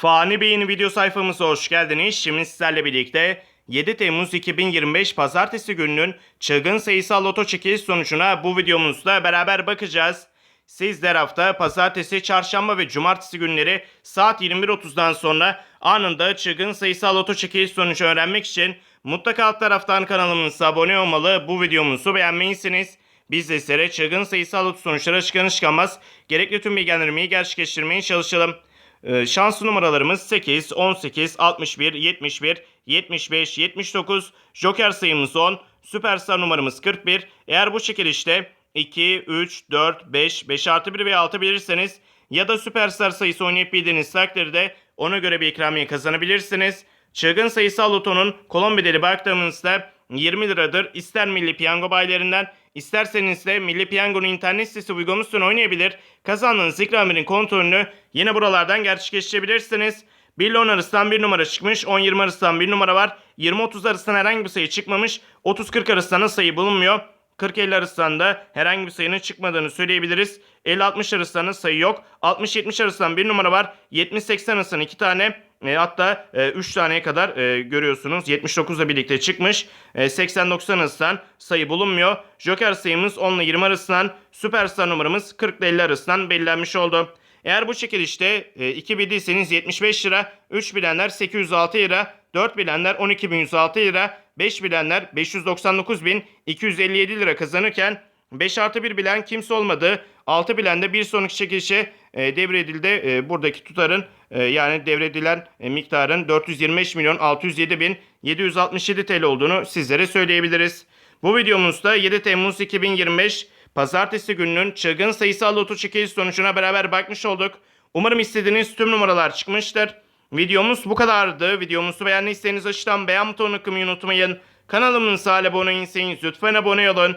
Fani Bey'in video sayfamıza hoş geldiniz. Şimdi sizlerle birlikte 7 Temmuz 2025 Pazartesi gününün çılgın sayısal loto çekiliş sonucuna bu videomuzda beraber bakacağız. Sizler hafta pazartesi, çarşamba ve cumartesi günleri saat 21.30'dan sonra anında çılgın sayısal loto çekiliş sonucu öğrenmek için mutlaka alt taraftan kanalımıza abone olmalı, bu videomuzu beğenmelisiniz. Biz de sizlere çılgın sayısal loto sonuçları çıkanı çıkamaz. Gerekli tüm bilgilendirmeyi gerçekleştirmeye çalışalım. Ee, şanslı numaralarımız 8, 18, 61, 71, 75, 79, Joker sayımız 10, Süperstar numaramız 41. Eğer bu çekilişte 2, 3, 4, 5, 5 artı 1 ve 6 bilirseniz ya da Süperstar sayısı oynayıp bildiğiniz takdirde ona göre bir ikramiye kazanabilirsiniz. Çılgın sayısal lotonun kolon bedeli baktığımızda 20 liradır. İster Milli Piyango bayilerinden isterseniz de Milli Piyango'nun internet sitesi uygulamasını oynayabilir. Kazandığınız ikramiyenin kontrolünü yine buralardan gerçekleştirebilirsiniz. 1 ile 10 arasından bir numara çıkmış. 10-20 arasından bir numara var. 20-30 arasından herhangi bir sayı çıkmamış. 30-40 arasından da sayı bulunmuyor. 40-50 arasından da herhangi bir sayının çıkmadığını söyleyebiliriz. 50-60 arasından sayı yok. 60-70 arasından bir numara var. 70-80 arasından iki tane e, hatta 3 taneye kadar e, görüyorsunuz. 79'la birlikte çıkmış. E, 80-90 arasından sayı bulunmuyor. Joker sayımız 10 ile 20 arasından, Süperstar numaramız 40 ile 50 arasından belirlenmiş oldu. Eğer bu çekilişte e, 2 bildiyseniz 75 lira, 3 bilenler 806 lira, 4 bilenler 12.106 lira, 5 bilenler 599.257 lira kazanırken 5 artı 1 bilen kimse olmadı. 6 bilen de bir sonraki çekilişe e, devredildi. E, buradaki tutarın e, yani devredilen e, miktarın 425 milyon 607 bin 767 TL olduğunu sizlere söyleyebiliriz. Bu videomuzda 7 Temmuz 2025 Pazartesi gününün çılgın sayısal loto çekiliş sonucuna beraber bakmış olduk. Umarım istediğiniz tüm numaralar çıkmıştır. Videomuz bu kadardı. Videomuzu beğendiyseniz aşağıdan beğen butonuna kılmayı unutmayın. Kanalımıza abone değilseniz lütfen abone olun.